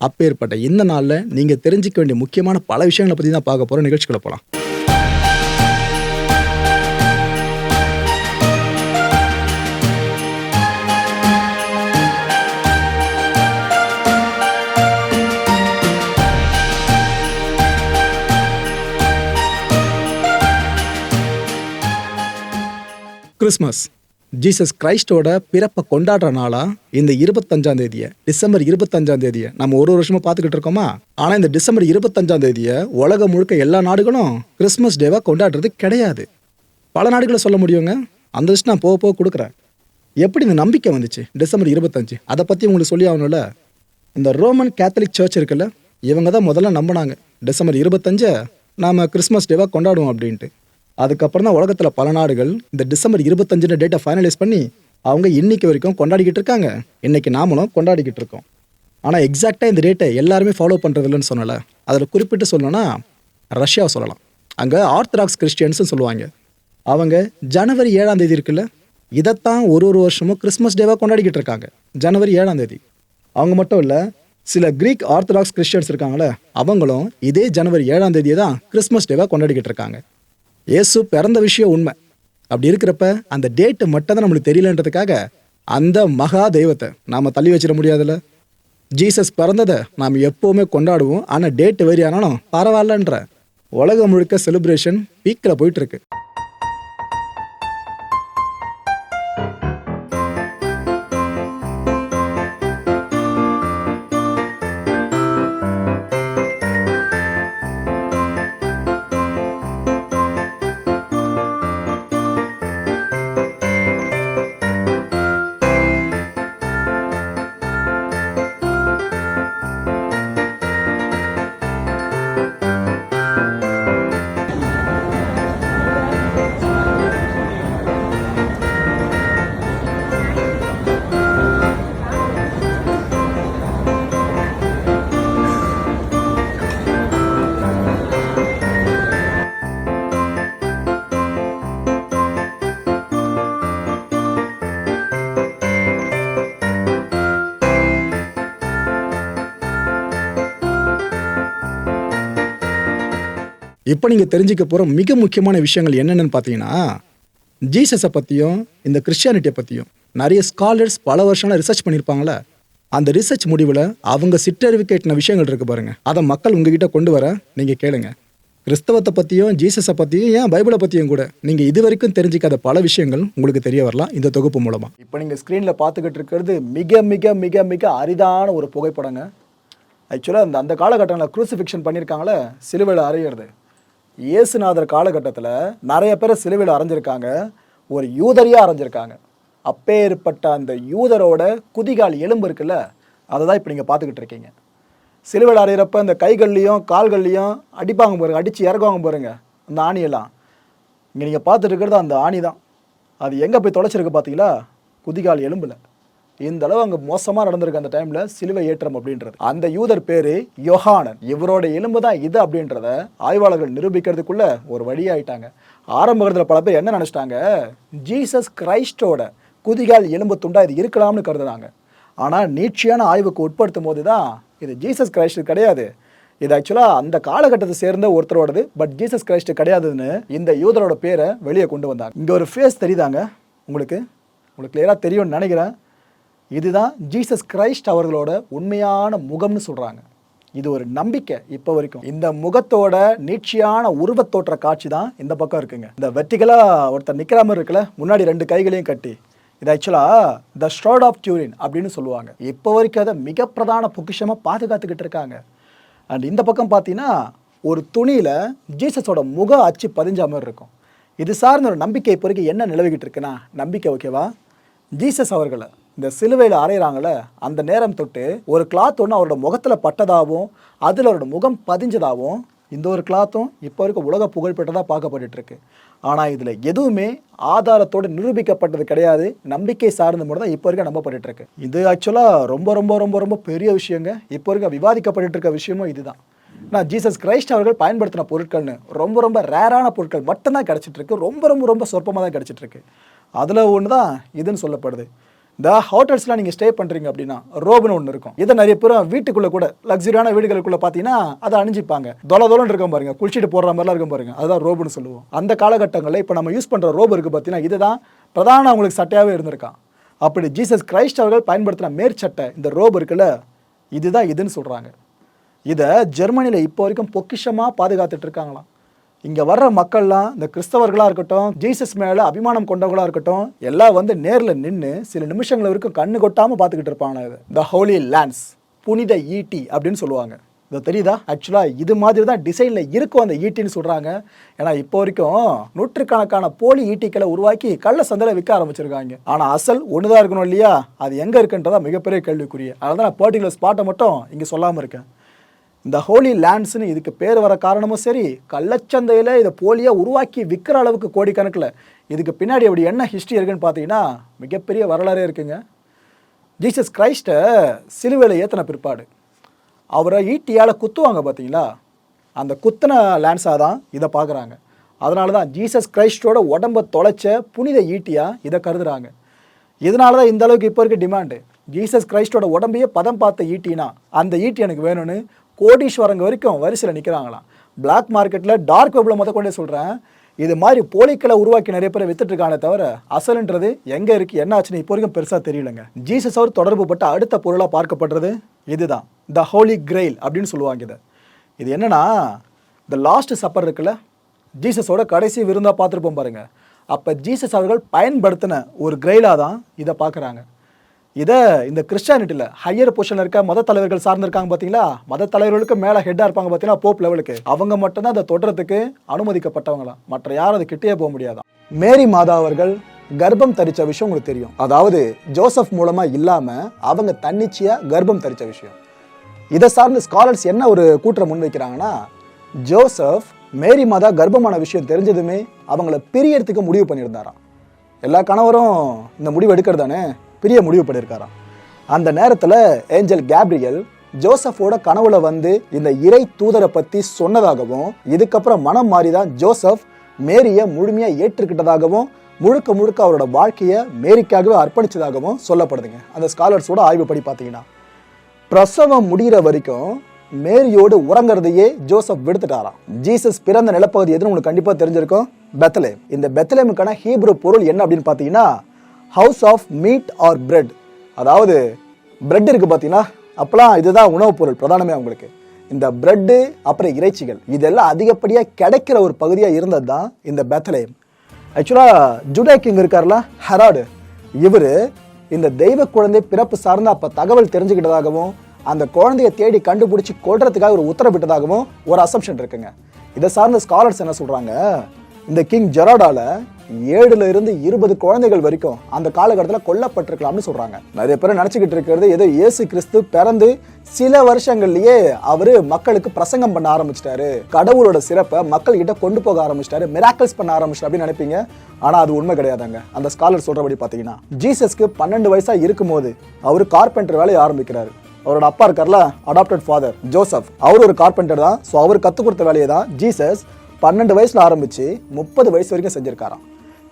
அப்பேற்பட்ட இந்த நாளில் நீங்கள் தெரிஞ்சிக்க வேண்டிய முக்கியமான பல விஷயங்களை பற்றி தான் பார்க்க போகிற நிகழ்ச்சிகளை போகலாம் கிறிஸ்மஸ் ஜீசஸ் கிரைஸ்டோட பிறப்பை கொண்டாடுற நாளா இந்த இருபத்தஞ்சாம் தேதியை டிசம்பர் இருபத்தஞ்சாம் தேதியை நம்ம ஒரு ஒரு வருஷமா பார்த்துக்கிட்டு இருக்கோமா? ஆனால் இந்த டிசம்பர் இருபத்தஞ்சாம் தேதியை உலகம் முழுக்க எல்லா நாடுகளும் கிறிஸ்மஸ் டேவா கொண்டாடுறது கிடையாது. பல நாடுகளை சொல்ல முடியுங்க? அந்த லிஸ்ட் நான் போக போக கொடுக்குறேன். எப்படி இந்த நம்பிக்கை வந்துச்சு? டிசம்பர் இருபத்தஞ்சு. அதை பற்றி உங்களுக்கு சொல்லி ஆகணும்ல? இந்த ரோமன் கேத்தலிக் சர்ச் இருக்குல்ல இவங்க தான் முதல்ல நம்பினாங்க. டிசம்பர் இருபத்தஞ்சை நாம் கிறிஸ்மஸ் டேவாக கொண்டாடுவோம் அப்படின்ட்டு. அதுக்கப்புறம் தான் உலகத்தில் பல நாடுகள் இந்த டிசம்பர் இருபத்தஞ்சுன்ற டேட்டை ஃபைனலைஸ் பண்ணி அவங்க இன்னைக்கு வரைக்கும் கொண்டாடிக்கிட்டு இருக்காங்க. இன்னைக்கு நாமளும் கொண்டாடிக்கிட்டு இருக்கோம். ஆனால் எக்ஸாக்டாக இந்த டேட்டை எல்லாருமே ஃபாலோ பண்ணுறது இல்லைன்னு சொன்னல. அதில் குறிப்பிட்டு சொல்லணும்னா ரஷ்யாவை சொல்லலாம். அங்கே ஆர்த்தடாக்ஸ் கிறிஸ்டியன்ஸ்னு சொல்லுவாங்க. அவங்க ஜனவரி ஏழாம் தேதி இருக்குல்ல இதைத்தான் ஒரு ஒரு வருஷமும் கிறிஸ்மஸ் டேவாக கொண்டாடிக்கிட்டு இருக்காங்க. ஜனவரி ஏழாம் தேதி. அவங்க மட்டும் இல்லை சில கிரீக் ஆர்த்தடாக்ஸ் கிறிஸ்டியன்ஸ் இருக்காங்களே அவங்களும் இதே ஜனவரி ஏழாம் தேதியை தான் கிறிஸ்மஸ் டேவாக கொண்டாடிக்கிட்டு இருக்காங்க. இயேசு பிறந்த விஷயம் உண்மை. அப்படி இருக்கிறப்ப அந்த டேட்டு மட்டும் தான் நம்மளுக்கு தெரியலன்றதுக்காக அந்த மகா தெய்வத்தை நாம் தள்ளி வச்சிட முடியாதுல்ல? ஜீசஸ் பிறந்ததை நாம் எப்போவுமே கொண்டாடுவோம். ஆனால் டேட்டு வெறி ஆனாலும் பரவாயில்லன்ற. உலகம் முழுக்க செலிப்ரேஷன் பீக்கில் போயிட்டு இப்போ நீங்கள் தெரிஞ்சுக்க போகிற மிக முக்கியமான விஷயங்கள் என்னென்னு பார்த்தீங்கன்னா ஜீசஸை பற்றியும் இந்த கிறிஸ்டியானிட்டியை பற்றியும் நிறைய ஸ்காலர்ஸ் பல வருஷங்களா ரிசர்ச் பண்ணியிருப்பாங்களே அந்த ரிசர்ச் முடிவில் அவங்க சிற்றறிவிக்கேட்டின விஷயங்கள் இருக்கு பாருங்கள் அதை மக்கள் உங்ககிட்ட கொண்டு வர நீங்கள் கேளுங்க. கிறிஸ்தவத்தை பற்றியும் ஜீசஸை பற்றியும் ஏன் பைபிளை பற்றியும் கூட நீங்கள் இது வரைக்கும் தெரிஞ்சிக்காத பல விஷயங்கள் உங்களுக்கு தெரிய வரலாம் இந்த தொகுப்பு மூலமாக இப்போ நீங்கள் ஸ்க்ரீனில் பார்த்துக்கிட்டு இருக்கிறது மிக மிக மிக மிக அரிதான ஒரு புகைப்படங்க. ஆக்சுவலாக அந்த அந்த காலகட்டங்களில் க்ரூசிஃபிக்ஷன் பண்ணியிருக்காங்களே சிலுவையில் அறையிறது. இயேசுநாதர் காலகட்டத்தில் நிறைய பேர் சிலுவையில் அரைஞ்சிருக்காங்க. ஒரு யூதரையாக அரைஞ்சிருக்காங்க. அப்பேற்பட்ட அந்த யூதரோட குதிகால் எலும்பு இருக்குல்ல அதை தான் இப்போ நீங்கள் பார்த்துக்கிட்டு இருக்கீங்க. சிலுவையில் அறையிறப்ப இந்த கைகள்லையும் கால்கள்லையும் அடிப்பாங்க பாருங்க அடித்து இறக்குவாங்க பாருங்க அந்த ஆணியெல்லாம். இங்கே நீங்கள் பார்த்துட்டு இருக்கிறது அந்த ஆணி தான் அது எங்கே போய் தொலைச்சிருக்கு பார்த்தீங்களா குதிகால் எலும்பில். இந்த அளவு அங்கே மோசமாக நடந்திருக்கு அந்த டைமில் சிலுவை ஏற்றம் அப்படின்றது. அந்த யூதர் பேர் யோகானன் இவரோட எலும்பு தான் இது அப்படின்றத ஆய்வாளர்கள் நிரூபிக்கிறதுக்குள்ள ஒரு வழியாயிட்டாங்க ஆயிட்டாங்க. காலத்தில் பல பேர் என்ன நினச்சிட்டாங்க? ஜீசஸ் கிரைஸ்டோட குதிகால் எலும்பு துண்டா இது இருக்கலாம்னு கருதுனாங்க. ஆனால் நீட்சியான ஆய்வுக்கு உட்படுத்தும் போது தான் இது ஜீசஸ் கிரைஸ்ட் கிடையாது. இது ஆக்சுவலாக அந்த காலகட்டத்தை சேர்ந்த ஒருத்தரோடது பட் ஜீசஸ் கிரைஸ்ட் கிடையாதுன்னு இந்த யூதரோட பேரை வெளியே கொண்டு வந்தாங்க. இங்கே ஒரு ஃபேஸ் தெரியுதாங்க? உங்களுக்கு? உங்களுக்கு கிளியராக தெரியும்னு நினைக்கிறேன். இதுதான் ஜீசஸ் கிரைஸ்ட் அவர்களோட உண்மையான முகம்னு சொல்கிறாங்க இது ஒரு நம்பிக்கை இப்போ வரைக்கும். இந்த முகத்தோட நீட்சியான உருவத்தோற்ற காட்சி தான் இந்த பக்கம் இருக்குங்க. இந்த வெர்டிகலாக ஒருத்தர் நிற்கிற மாதிரி இருக்குல்ல முன்னாடி ரெண்டு கைகளையும் கட்டி. இது ஆக்சுவலாக த ஸ்ட்ராட் ஆஃப் டியூரின் அப்படின்னு சொல்லுவாங்க. இப்போ வரைக்கும் அதை மிக பிரதான பொக்கிஷமாக பாதுகாத்துக்கிட்டு இருக்காங்க. அண்ட் இந்த பக்கம் பார்த்தீங்கன்னா ஒரு துணியில் ஜீசஸோட முக அச்சு பதிஞ்ச மாதிரி இருக்கும். இது சார்ந்த ஒரு நம்பிக்கை இப்போ வரைக்கும் என்ன நிலவிக்கிட்டு இருக்குன்னா நம்பிக்கை ஓகேவா ஜீசஸ் அவர்களை இந்த சிலுவையில் அரைகிறாங்கள அந்த நேரம் தொட்டு ஒரு கிளாத் ஒன்று அவரோட முகத்தில் பட்டதாகவும் அதில் அவரோட முகம் பதிஞ்சதாகவும் இந்த ஒரு கிளாத்தும் இப்போ வரைக்கும் உலக புகழ்பெற்றதாக பார்க்கப்பட்டுருக்கு. ஆனால் இதில் எதுவுமே ஆதாரத்தோடு நிரூபிக்கப்பட்டது கிடையாது. நம்பிக்கை சார்ந்த மட்டும் தான் இப்போ வரைக்கும் நம்பப்பட்டுருக்கு. இது ஆக்சுவலாக ரொம்ப ரொம்ப ரொம்ப ரொம்ப பெரிய விஷயங்க. இப்போ வரைக்கும் விவாதிக்கப்பட்டுட்டு இருக்க விஷயமும் இதுதான். நான் ஜீசஸ் கிரைஸ்ட் அவர்கள் பயன்படுத்தின பொருட்கள்னு ரொம்ப ரொம்ப ரேரான பொருட்கள் மட்டும்தான் கிடச்சிட்டு இருக்கு. ரொம்ப ரொம்ப ரொம்ப சொற்பமாக தான் கிடச்சிட்டு இருக்கு. அதில் ஒன்று தான் இதுன்னு சொல்லப்படுது. இந்த ஹோட்டல்ஸ்லாம் நீங்கள் ஸ்டே பண்ணுறீங்க அப்படின்னா ரோபுன்னு ஒன்று இருக்கும். இதை நிறைய பேரும் வீட்டுக்குள்ளே கூட லக்ஸரியான வீடுகளுக்குள்ளே பார்த்தீங்கன்னா அதை அணிஞ்சிப்பாங்க. தொலை தொலைன்னு இருக்கும் பாருங்க குளிச்சுட்டு போடுற மாதிரிலாம் இருக்கும் பாருங்க. அதுதான் ரோபுன்னு சொல்லுவோம். அந்த காலகட்டங்களில் இப்போ நம்ம யூஸ் பண்ணுற ரோபு இருக்குது பார்த்தீங்கன்னா இதுதான் பிரதான அவங்களுக்கு சட்டையாகவே இருந்திருக்கான் அப்படி ஜீசஸ் கிரைஸ்ட் அவர்கள் பயன்படுத்தின மேற்சட்டை இந்த ரோபு இருக்குல்ல இதுதான் இதுன்னு சொல்கிறாங்க இதை ஜெர்மனியில் இப்போ வரைக்கும் பொக்கிஷமாக பாதுகாத்துட்டு இருக்காங்களாம். இங்கே வர்ற மக்கள்லாம் இந்த கிறிஸ்தவர்களாக இருக்கட்டும் ஜீசஸ் மேலே அபிமானம் கொண்டவங்களாக இருக்கட்டும் எல்லாம் வந்து நேரில் நின்று சில நிமிஷங்கள் வரைக்கும் கண்ணு கொட்டாமல் பார்த்துக்கிட்டு இருப்பாங்க இது. த ஹோலி லேண்ட்ஸ் புனித ஈட்டி அப்படின்னு சொல்லுவாங்க. இது தெரியுதா? ஆக்சுவலாக இது மாதிரி தான் டிசைனில் இருக்கும் அந்த ஈட்டின்னு சொல்கிறாங்க ஏன்னா இப்போ வரைக்கும் நூற்றுக்கணக்கான போலி ஈட்டிக்களை உருவாக்கி கள்ள சந்தையில் விற்க ஆரம்பிச்சிருக்காங்க. ஆனால் அசல் ஒன்று தான் இருக்கணும் இல்லையா? அது எங்கே இருக்குன்றதான் மிகப்பெரிய கேள்விக்குரிய அதனால தான் நான் பர்டிகுலர் ஸ்பாட்டை மட்டும் இங்கே சொல்லாமல் இருக்கேன். இந்த ஹோலி லேண்ட்ஸ்னு இதுக்கு பேர் வர காரணமும் சரி கள்ளச்சந்தையில் இதை போலியாக உருவாக்கி விற்கிற அளவுக்கு கோடிக்கணக்கில். இதுக்கு பின்னாடி அப்படி என்ன ஹிஸ்ட்ரி இருக்குன்னு பார்த்தீங்கன்னா மிகப்பெரிய வரலாறே இருக்குங்க. ஜீசஸ் கிரைஸ்ட்டை சிலுவையில் ஏற்றின பிற்பாடு. அவரை ஈட்டியால் குத்துவாங்க பார்த்தீங்களா? அந்த குத்தின லேண்ட்ஸாக தான் இதை பார்க்குறாங்க. அதனால தான் ஜீசஸ் கிரைஸ்டோட உடம்பை தொலைச்ச புனித ஈட்டியாக இதை கருதுகிறாங்க இதனால தான் இந்த அளவுக்கு இப்போ இருக்க டிமாண்டு ஜீசஸ் கிரைஸ்டோட உடம்பையே பதம் பார்த்த ஈட்டினா அந்த ஈட்டி எனக்கு வேணும்னு கோடீஸ்வரங்க வரைக்கும் வரிசையில் நிற்கிறாங்களாம் பிளாக் மார்க்கெட்டில் டார்க் வெப்பில் மொத்த கொண்டே சொல்கிறேன் இது மாதிரி போலிக்களை உருவாக்கி நிறைய பேரை வித்துட்டுருக்கானே தவிர அசலுன்றது எங்கே இருக்குது என்ன ஆச்சுன்னு இப்போ வரைக்கும் பெருசாக தெரியலங்க. ஜீசஸ் அவர் தொடர்பு பட்ட அடுத்த பொருளாக பார்க்கப்படுறது இதுதான். த ஹோலி கிரெயில் அப்படின்னு சொல்லுவாங்க இதை. இது என்னென்னா த லாஸ்ட் சப்பர் இருக்குல்ல ஜீசஸோட கடைசி விருந்தாக பார்த்துருப்போம் பாருங்கள் அப்போ ஜீசஸ் அவர்கள் பயன்படுத்தின ஒரு கிரெயிலாக தான் இதை பார்க்குறாங்க. இதை இந்த கிறிஸ்டியானிட்டியில் ஹையர் பொசிஷனில் இருக்க மத தலைவர்கள் சார்ந்திருக்காங்க பார்த்தீங்களா மத தலைவர்களுக்கு மேலே ஹெட்டாக இருப்பாங்க பார்த்தீங்கன்னா போப் லெவலுக்கு அவங்க மட்டும்தான் அதை தொடரத்துக்கு அனுமதிக்கப்பட்டவங்களாம் மற்ற யாரும் அது கிட்டேயே போக முடியாதான் மேரி மாதா அவர்கள் கர்ப்பம் தரிச்ச விஷயம் உங்களுக்கு தெரியும். அதாவது ஜோசப் மூலமாக இல்லாமல் அவங்க தன்னிச்சையாக கர்ப்பம் தரிச்ச விஷயம். இதை சார்ந்த ஸ்காலர்ஸ் என்ன ஒரு கூற்றை முன்வைக்கிறாங்கன்னா ஜோசப் மேரி மாதா கர்ப்பமான விஷயம் தெரிஞ்சதுமே அவங்கள பிரியறதுக்கு முடிவு பண்ணியிருந்தாராம். எல்லா கணவரும் இந்த முடிவு எடுக்கிறது தானே? பிரிய முடிவு பண்ணியிருக்காராம். அந்த நேரத்தில் ஏஞ்சல் கேப்ரியல் ஜோசஃபோட கனவுல வந்து இந்த இறை தூதரை பற்றி சொன்னதாகவும் இதுக்கப்புறம் மனம் மாறிதான் ஜோசப் மேரியை முழுமையாக ஏற்றுக்கிட்டதாகவும் முழுக்க முழுக்க அவரோட வாழ்க்கையை மேரிக்காகவே அர்ப்பணிச்சதாகவும் சொல்லப்படுதுங்க. அந்த ஸ்காலர்ஸோட ஆய்வுப்படி பார்த்தீங்கன்னா. பிரசவம் முடிகிற வரைக்கும் மேரியோடு உறங்குறதையே ஜோசப் விடுத்துட்டாராம். ஜீசஸ் பிறந்த நிலப்பகுதி எதுன்னு உங்களுக்கு கண்டிப்பாக தெரிஞ்சிருக்கும். பெத்தலேம் இந்த பெத்தலேமுக்கான ஹீப்ரு பொருள் என்ன அப்படின்னு பார்த்தீங்கன்னா house of meat or bread அதாவது பிரெட் இருக்குது பார்த்தீங்கன்னா அப்போலாம் இதுதான் உணவுப் பொருள் பிரதானமே அவங்களுக்கு இந்த பிரெட்டு அப்புறம் இறைச்சிகள் இதெல்லாம் அதிகப்படியாக கிடைக்கிற ஒரு பகுதியாக இருந்தது தான் இந்த பெத்தலேம் ஆக்சுவலாக ஜுடா கிங் இருக்கார்ல ஹெராடு இவர் இந்த தெய்வ குழந்தை பிறப்பு சார்ந்த அப்போ தகவல் தெரிஞ்சுக்கிட்டதாகவும் அந்த குழந்தைய தேடி கண்டுபிடிச்சி கொல்றதுக்காக ஒரு உத்தரவிட்டதாகவும் ஒரு அசம்ஷன் இருக்குங்க. இதை சார்ந்த ஸ்காலர்ஸ் என்ன சொல்கிறாங்க இந்த கிங் ஜெராடால ஏழுல இருந்து இருபது குழந்தைகள் வரைக்கும் அந்த காலகட்டத்தில் கொல்லப்பட்டிருக்கலாம்னு சொல்றாங்க. நிறைய பேர் நினைச்சுக்கிட்டு இருக்கிறது ஏதோ இயேசு கிறிஸ்து பிறந்து சில வருஷங்கள்லயே அவரு மக்களுக்கு பிரசங்கம் பண்ண ஆரம்பிச்சிட்டாரு. கடவுளோட சிறப்பை மக்கள் கிட்ட கொண்டு போக ஆரம்பிச்சிட்டாரு மிராக்கல்ஸ் பண்ண ஆரம்பிச்சிட்டாரு அப்படின்னு நினைப்பீங்க. ஆனா அது உண்மை கிடையாதாங்க. அந்த ஸ்காலர் சொல்றபடி பாத்தீங்கன்னா ஜீசஸ்க்கு பன்னெண்டு வயசா இருக்கும்போது அவர் கார்பெண்டர் வேலையை ஆரம்பிக்கிறாரு. அவரோட அப்பா இருக்கார்ல அடாப்டட் ஃபாதர் ஜோசப் அவர் ஒரு கார்பெண்டர் தான். ஸோ அவர் கற்றுக் கொடுத்த வேலையை தான் ஜீசஸ் பன்னெண்டு வயசுல ஆரம்பிச்சு முப்பது வயசு வரைக்கும் செஞ்சிருக்காராம்.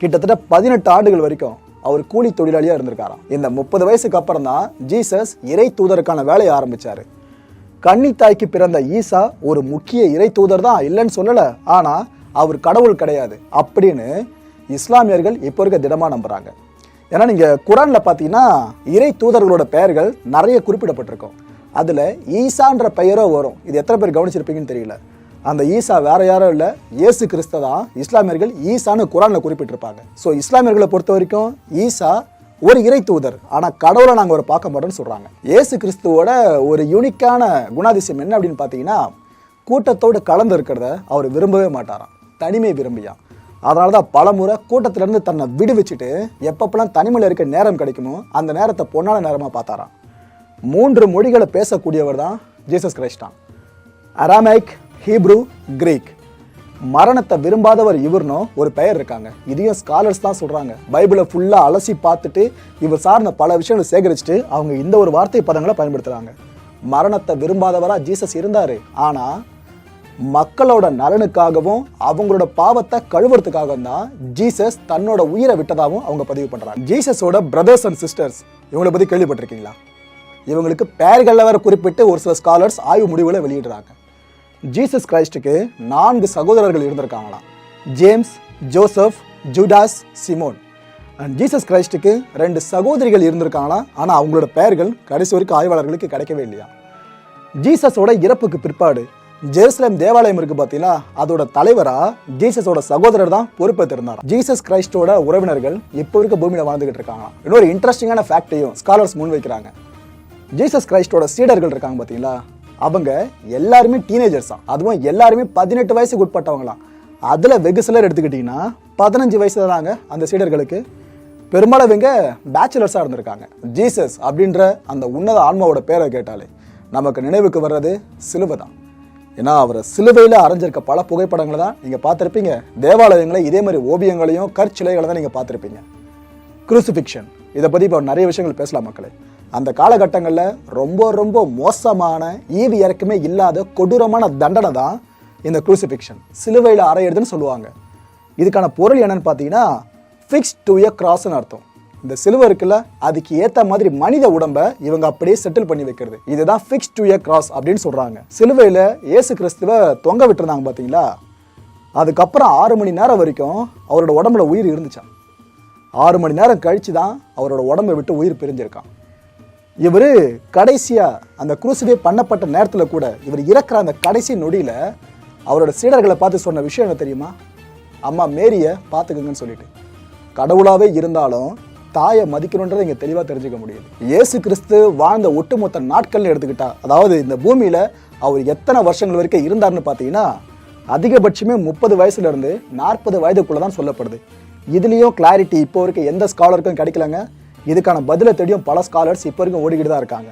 கிட்டத்தட்ட பதினெட்டு ஆண்டுகள் வரைக்கும் அவர் கூலி தொழிலாளியா இருந்திருக்காராம். இந்த முப்பது வயசுக்கு அப்புறம் தான் ஜீசஸ் இறை தூதருக்கான வேலையை ஆரம்பிச்சாரு. கன்னித்தாய்க்கு பிறந்த ஈசா ஒரு முக்கிய இறை தூதர் தான் இல்லைன்னு சொல்லலை ஆனா அவர் கடவுள் கிடையாது அப்படின்னு இஸ்லாமியர்கள் இப்போ இருக்க திடமாக நம்புறாங்க. ஏன்னா நீங்க குரான்ல பாத்தீங்கன்னா இறை தூதர்களோட பெயர்கள் நிறைய குறிப்பிடப்பட்டிருக்கும். அதுல ஈசான்ற பெயரோ வரும். இது எத்தனை பேர் கவனிச்சிருப்பீங்கன்னு தெரியல. அந்த ஈசா வேற யாரும் இல்லை. இயேசு கிறிஸ்து தான் இஸ்லாமியர்கள் ஈசான்னு குரானில் குறிப்பிட்டிருப்பாங்க. ஸோ இஸ்லாமியர்களை பொறுத்த வரைக்கும் ஈசா ஒரு இறை தூதர். ஆனால் கடவுளை நாங்கள் ஒரு பார்க்க மாட்டோம்னு சொல்கிறாங்க இயேசு கிறிஸ்துவோட ஒரு யூனிக்கான குணாதிசயம் என்ன அப்படின்னு பார்த்தீங்கன்னா கூட்டத்தோடு கலந்து இருக்கிறத அவர் விரும்பவே மாட்டாராம். தனிமை விரும்பியா அதனால தான் பல முறை கூட்டத்திலேருந்து தன்னை விடுவிச்சுட்டு எப்பப்பெல்லாம் தனிமையில் இருக்க நேரம் கிடைக்குமோ அந்த நேரத்தை பொன்னான நேரமாக பார்த்தாராம். மூன்று மொழிகளை பேசக்கூடியவர் தான் ஜீசஸ் கிரைஸ்டான் அராமைக் ஹீப்ரூ கிரீக். மரணத்தை விரும்பாதவர் இவர்னோ ஒரு பெயர் இருக்காங்க. இதையும் ஸ்காலர்ஸ் தான் சொல்கிறாங்க பைபிளை ஃபுல்லாக அலசி பார்த்துட்டு இவர் சார்ந்த பல விஷயங்களை சேகரிச்சுட்டு அவங்க இந்த ஒரு வார்த்தை பதங்களை பயன்படுத்துகிறாங்க மரணத்தை விரும்பாதவராக ஜீசஸ் இருந்தார். ஆனால் மக்களோட நலனுக்காகவும் அவங்களோட பாவத்தை கழுவுறதுக்காகவும் தான் ஜீசஸ் தன்னோட உயிரை விட்டதாகவும் அவங்க பதிவு பண்ணுறாங்க ஜீசஸோட பிரதர்ஸ் அண்ட் சிஸ்டர்ஸ் இவங்களை பற்றி கேள்விப்பட்டிருக்கீங்களா? இவங்களுக்கு பெயர்களில் வேற குறிப்பிட்டு ஒரு சில ஸ்காலர்ஸ் ஆய்வு முடிவுகளை வெளியிடுறாங்க. ஜீசஸ் கிரைஸ்டுக்கு நான்கு சகோதரர்கள் இருந்திருக்காங்களாம். James Joseph Judas Simon. And Jesus கிரைஸ்டுக்கு ரெண்டு சகோதரிகள் இருந்திருக்காங்களாம். ஆனால் அவங்களோட பெயர்கள் கடைசி வரைக்கும் ஆய்வாளர்களுக்கு கிடைக்கவே இல்லையா? ஜீசஸோட இறப்புக்கு பிற்பாடு ஜெருசலேம் தேவாலயம் இருக்கு பார்த்தீங்களா அதோட தலைவரா ஜீசஸோட சகோதரர் தான் பொறுப்பேற்றிருந்தார் ஜீசஸ் கிரைஸ்டோட உறவினர்கள் இப்போ இருக்க பூமியில் வாழ்ந்துகிட்டு இருக்காங்க இன்னொரு இன்ட்ரெஸ்டிங்கான ஃபேக்டையும் ஸ்காலர்ஸ் முன் வைக்கிறாங்க ஜீசஸ் கிரைஸ்டோட சீடர்கள் இருக்காங்க பார்த்தீங்களா அவங்க எல்லாருமே டீனேஜர்ஸ் தான் அதுவும் எல்லாருமே பதினெட்டு வயசுக்கு உட்பட்டவங்களாம். அதில் வெகு சிலர் எடுத்துக்கிட்டிங்கன்னா பதினஞ்சு வயசில் தாங்க அந்த சீடர்களுக்கு பெரும்பாலும் இவங்க பேச்சுலர்ஸாக இருந்திருக்காங்க. ஜீசஸ் அப்படின்ற அந்த உன்னத ஆன்மாவோட பேரை கேட்டாலே நமக்கு நினைவுக்கு வர்றது சிலுவை தான். ஏன்னா அவர் சிலுவையில் அரைஞ்சிருக்க பல புகைப்படங்களை தான் நீங்கள் பார்த்துருப்பீங்க. தேவாலயங்களை இதே மாதிரி ஓவியங்களையும் கற்சிலைகளை தான் நீங்கள் பார்த்துருப்பீங்க. குரூசிஃபிக்ஷன் இதை பற்றி இப்போ நிறைய விஷயங்கள் பேசலாம் மக்களே. அந்த காலகட்டங்களில் ரொம்ப ரொம்ப மோசமான ஈவி இறக்குமே இல்லாத கொடூரமான தண்டனை தான் இந்த குரூசிஃபிக்ஷன் சிலுவையில் அறையிடுதுன்னு சொல்லுவாங்க. இதுக்கான பொருள் என்னன்னு பார்த்தீங்கன்னா ஃபிக்ஸ் டு எ கிராஸ்னு அர்த்தம். இந்த சிலுவை இருக்குல்ல அதுக்கு ஏற்ற மாதிரி மனித உடம்பை இவங்க அப்படியே செட்டில் பண்ணி வைக்கிறது. இதுதான் ஃபிக்ஸ் டு எ கிராஸ் அப்படின்னு சொல்கிறாங்க சிலுவையில் இயேசு கிறிஸ்துவ தொங்க விட்டுருந்தாங்க பார்த்தீங்களா? அதுக்கப்புறம் ஆறு மணி நேரம் வரைக்கும் அவரோட உடம்புல உயிர் இருந்துச்சான் ஆறு மணி நேரம் கழிச்சு தான் அவரோட உடம்பை விட்டு உயிர் பிரிஞ்சிருக்கான் இவர் கடைசியாக அந்த குரூசிஃபை பண்ணப்பட்ட நேரத்தில் கூட இவர் இறக்குற அந்த கடைசி நொடியில் அவரோட சீடர்களை பார்த்து சொன்ன விஷயம் என்ன தெரியுமா? அம்மா மேரியை பார்த்துக்குங்கன்னு சொல்லிட்டு. கடவுளாகவே இருந்தாலும் தாயை மதிக்கணுன்றதை இங்கே தெளிவாக தெரிஞ்சுக்க முடியுது. இயேசு கிறிஸ்து வாழ்ந்த ஒட்டுமொத்த நாட்கள்னு எடுத்துக்கிட்டா அதாவது இந்த பூமியில் அவர் எத்தனை வருஷங்கள் வரைக்கும் இருந்தார்னு பார்த்தீங்கன்னா அதிகபட்சமே முப்பது வயசுலேருந்து நாற்பது வயதுக்குள்ளே தான் சொல்லப்படுது. இதுலேயும் கிளாரிட்டி இப்போ வரைக்கும் எந்த ஸ்காலருக்கும் கிடைக்கலங்க. இதுக்கான பதிலை தேடியும் பல ஸ்காலர்ஸ் இப்போ வரைக்கும் ஓடிக்கிட்டு தான் இருக்காங்க.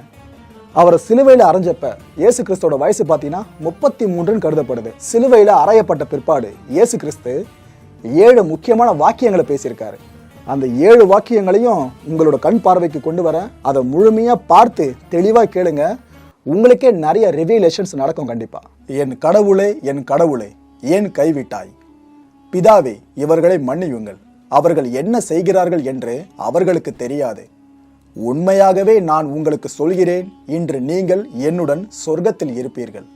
அவரை சிலுவையில் அரைஞ்சப்ப இயேசு கிறிஸ்தோட வயசு பார்த்தீங்கன்னா முப்பத்தி மூன்றுன்னு கருதப்படுது. சிலுவையில் அறையப்பட்ட பிற்பாடு இயேசு கிறிஸ்து ஏழு முக்கியமான வாக்கியங்களை பேசியிருக்காரு. அந்த ஏழு வாக்கியங்களையும் உங்களோட கண் பார்வைக்கு கொண்டு வர அதை முழுமையாக பார்த்து தெளிவாக கேளுங்க. உங்களுக்கே நிறைய ரிவிலேஷன்ஸ் நடக்கும் கண்டிப்பாக என் கடவுளே என் கடவுளே ஏன் கைவிட்டாய்? பிதாவே இவர்களை மன்னியுங்கள். அவர்கள் என்ன செய்கிறார்கள் என்று அவர்களுக்கு தெரியாது. உண்மையாகவே நான் உங்களுக்கு சொல்கிறேன் இன்று நீங்கள் என்னுடன் சொர்க்கத்தில் இருப்பீர்கள்.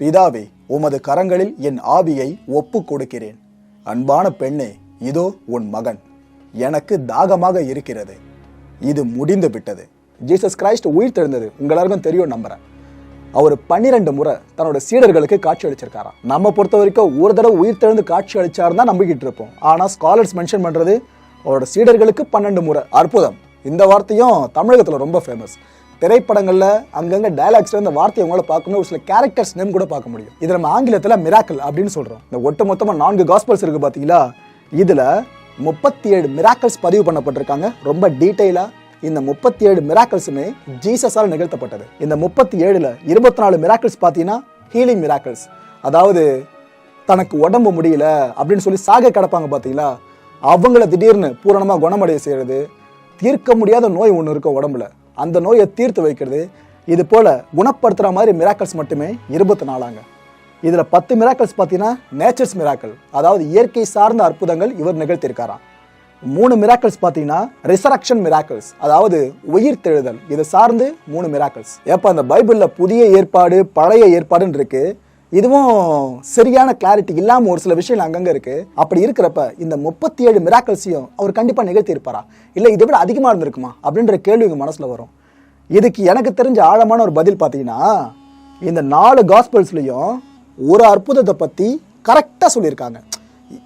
பிதாவே உமது கரங்களில் என் ஆவியை ஒப்புக் கொடுக்கிறேன். அன்பான பெண்ணே இதோ உன் மகன். எனக்கு தாகமாக இருக்கிறது. இது முடிந்து விட்டது ஜீசஸ் கிரைஸ்ட் உயிர் தெழுந்தது. உங்களாருக்கும் தெரியும் நம்புறேன். அவர் பன்னிரெண்டு முறை தன்னோட சீடர்களுக்கு காட்சி அளிச்சிருக்காராம். நம்ம பொறுத்த வரைக்கும் ஒரு தடவை உயிர் தெழுந்து காட்சி அளிச்சாருன்னு தான் நம்பிக்கிட்டு இருப்போம். ஆனால் ஸ்காலர்ஸ் மென்ஷன் பண்ணுறது அவரோட சீடர்களுக்கு பன்னெண்டு முறை. அற்புதம். இந்த வார்த்தையும் தமிழகத்தில் ரொம்ப ஃபேமஸ் திரைப்படங்களில் அங்கங்கே டைலாக்ஸில் இந்த வார்த்தையை உங்களால் பார்க்கணும். ஒரு சில கேரக்டர்ஸ் நேம் கூட பார்க்க முடியும். இது நம்ம ஆங்கிலத்தில் மிராக்கல் அப்படின்னு சொல்கிறோம் இந்த ஒட்டு மொத்தமாக நான்கு காஸ்பல்ஸ் இருக்குது பார்த்தீங்களா இதில் முப்பத்தி ஏழு மிராக்கல்ஸ் பதிவு பண்ணப்பட்டிருக்காங்க. ரொம்ப டீட்டெயிலாக இந்த முப்பத்தி ஏழு மிராக்கிள்ஸுமே ஜீசஸால் நிகழ்த்தப்பட்டது. இந்த முப்பத்தி ஏழுல இருபத்தி நாலு மிராக்கிள்ஸ் பார்த்தீங்கன்னா ஹீலிங் மிராக்கிள்ஸ் அதாவது தனக்கு உடம்பு முடியல அப்படின்னு சொல்லி சாக கிடப்பாங்க பார்த்தீங்களா? அவங்கள திடீர்னு பூரணமாக குணமடைய செய்யறது தீர்க்க முடியாத நோய் ஒன்று இருக்கும் உடம்புல. அந்த நோயை தீர்த்து வைக்கிறது இது போல குணப்படுத்துற மாதிரி மிராக்கல்ஸ் மட்டுமே இருபத்தி நாலாங்க இதுல பத்து மிராக்கல்ஸ் பார்த்தீங்கன்னா நேச்சர்ஸ் மிராக்கல் அதாவது இயற்கை சார்ந்த அற்புதங்கள் இவர் நிகழ்த்தியிருக்காராம். மூணு மிராக்கிள்ஸ் பார்த்தீங்கன்னா ரிசரக்ஷன் மிராக்கிள்ஸ் அதாவது உயிர் தெழுதல். இது சார்ந்து மூணு மிராக்கிள்ஸ் ஏப்பா அந்த பைபிளில் புதிய ஏற்பாடு பழைய ஏற்பாடுன்னு இருக்கு. இதுவும் சரியான கிளாரிட்டி இல்லாமல் ஒரு சில விஷயங்கள் அங்கங்கே இருக்கு. அப்படி இருக்கிறப்ப இந்த முப்பத்தி ஏழு மிராக்கல்ஸையும் அவர் கண்டிப்பாக நிகழ்த்தியிருப்பாரா? இல்லை இதை விட அதிகமாக இருந்திருக்குமா? அப்படின்ற கேள்வி எங்கள் மனசில் வரும். இதுக்கு எனக்கு தெரிஞ்ச ஆழமான ஒரு பதில் பார்த்தீங்கன்னா இந்த நாலு காஸ்பல்ஸ்லையும் ஒரு அற்புதத்தை பற்றி கரெக்டாக சொல்லியிருக்காங்க.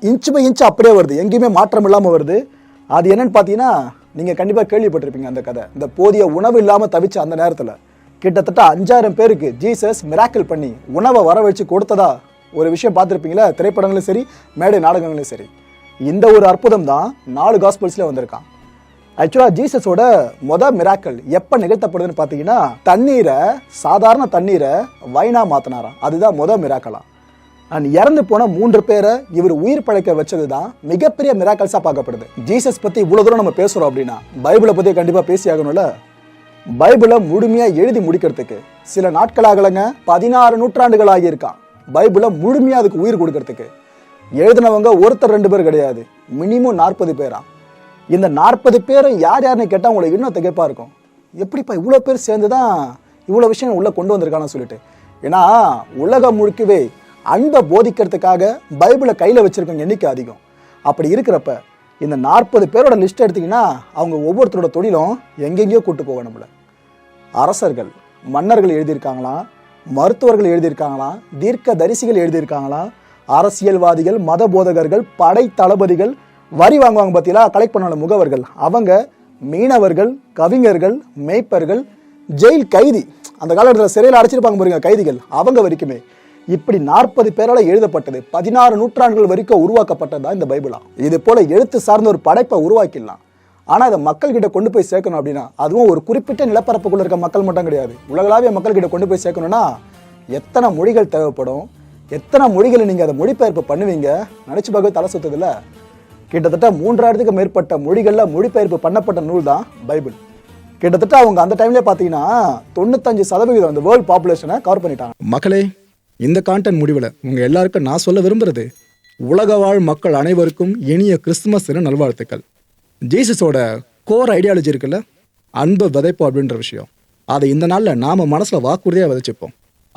இன்ச்சு பை இன்ச்சு அப்படியே வருது. எங்கேயுமே மாற்றம் இல்லாமல் வருது. அது என்னன்னு பார்த்தீங்கன்னா நீங்கள் கண்டிப்பாக கேள்விப்பட்டிருப்பீங்க அந்த கதை. இந்த போதிய உணவு இல்லாமல் தவிச்ச அந்த நேரத்தில் கிட்டத்தட்ட அஞ்சாயிரம் பேருக்கு ஜீசஸ் மிராக்கிள் பண்ணி உணவை வர வச்சு கொடுத்ததா ஒரு விஷயம் பார்த்துருப்பீங்களா? திரைப்படங்களும் சரி மேடை நாடகங்களும் சரி. இந்த ஒரு அற்புதம் தான் நாலு காஸ்பல்ஸ்ல வந்திருக்கான். ஆக்சுவலாக ஜீசஸோட மொத மிராக்கள் எப்போ நிகழ்த்தப்படுதுன்னு பார்த்தீங்கன்னா தண்ணீரை சாதாரண தண்ணீரை வைனா மாற்றினாராம் அதுதான் மொத மிராக்கலாம் அண்ட் இறந்து போன மூன்று பேரை இவர் உயிர் பழைக்க வச்சது தான் மிகப்பெரிய மிராக்கல்ஸாக பார்க்கப்படுது. ஜீசஸ் பற்றி இவ்வளோ தூரம் நம்ம பேசுகிறோம் அப்படின்னா பைபிளை பற்றி கண்டிப்பாக பேசி ஆகணும்ல? பைபிளை முழுமையாக எழுதி முடிக்கிறதுக்கு சில நாட்களாகலங்க பதினாறு நூற்றாண்டுகள் ஆகியிருக்கான் பைபிளை முழுமையாக அதுக்கு உயிர் கொடுக்கறதுக்கு. எழுதினவங்க ஒருத்தர் ரெண்டு பேர் கிடையாது மினிமம் நாற்பது பேரா? இந்த நாற்பது பேரும் யார் யாருன்னு கேட்டால் உங்களுக்கு இன்னும் திகைப்பாக இருக்கும். எப்படிப்பா இவ்வளோ பேர் சேர்ந்து தான் இவ்வளோ விஷயம் உள்ளே கொண்டு வந்திருக்கான்னு சொல்லிட்டு. ஏன்னா உலகம் முழுக்கவே அன்பை போதிக்கிறதுக்காக பைபிளை கையில் வச்சுருக்கவங்க எண்ணிக்கை அதிகம். அப்படி இருக்கிறப்ப இந்த நாற்பது பேரோட லிஸ்ட் எடுத்திங்கன்னா அவங்க ஒவ்வொருத்தரோட தொழிலும் எங்கெங்கேயோ கூட்டு போக நம்மள. அரசர்கள் மன்னர்கள் எழுதியிருக்காங்களாம் மருத்துவர்கள் எழுதியிருக்காங்களாம் தீர்க்க தரிசிகள் எழுதியிருக்காங்களாம் அரசியல்வாதிகள் மத போதகர்கள் படை தளபதிகள் வரி வாங்குவாங்க பார்த்தீங்களா கலெக்ட் பண்ண முகவர்கள். அவங்க மீனவர்கள் கவிஞர்கள் மேய்ப்பர்கள் ஜெயில் கைதி. அந்த காலகட்டத்தில் சிறையில் அடைச்சிருப்பாங்க பாருங்க கைதிகள். அவங்க வரைக்குமே. இப்படி நாற்பது பேரால எழுதப்பட்டது பதினாறு நூற்றாண்டுகள் வரைக்கும் உருவாக்கப்பட்டதா இந்த பைபிளா. இது போல எழுத்து சார்ந்த ஒரு படைப்பை உருவாக்கிடலாம். ஆனா இதை மக்கள் கிட்ட கொண்டு போய் சேர்க்கணும் அப்படின்னா அதுவும் ஒரு குறிப்பிட்ட நிலப்பரப்புக்குள்ள இருக்க மக்கள் மட்டும் கிடையாது. உலகளாவிய மக்கள் கிட்ட கொண்டு போய் சேர்க்கணும்னா எத்தனை மொழிகள் தேவைப்படும்? எத்தனை மொழிகளை நீங்க அதை மொழிபெயர்ப்பு பண்ணுவீங்க? நினைச்சு பார்க்க தலை சுத்துதுல கிட்டத்தட்ட மூன்றாயிரத்துக்கு மேற்பட்ட மொழிகள்ல மொழிபெயர்ப்பு பண்ணப்பட்ட நூல் தான் பைபிள். கிட்டத்தட்ட அவங்க அந்த டைம்ல பாத்தீங்கன்னா தொண்ணூத்தஞ்சு சதவீதம் அந்த வேர்ல்ட் பாப்புலேஷனை கவர் பண்ணிட்டாங்க. மக்களே இந்த கான்டென்ட் முடிவில் உங்கள் எல்லாருக்கும் நான் சொல்ல விரும்புகிறது உலக வாழ் மக்கள் அனைவருக்கும் இனிய கிறிஸ்துமஸ்னு நல்வாழ்த்துக்கள். ஜீசஸோட கோர் ஐடியாலஜி இருக்குல்ல அன்பு விதைப்போம் அப்படின்ற விஷயம். அதை இந்த நாளில் நாம மனசில் வாக்குறுதியாக விதைச்சிப்போம்.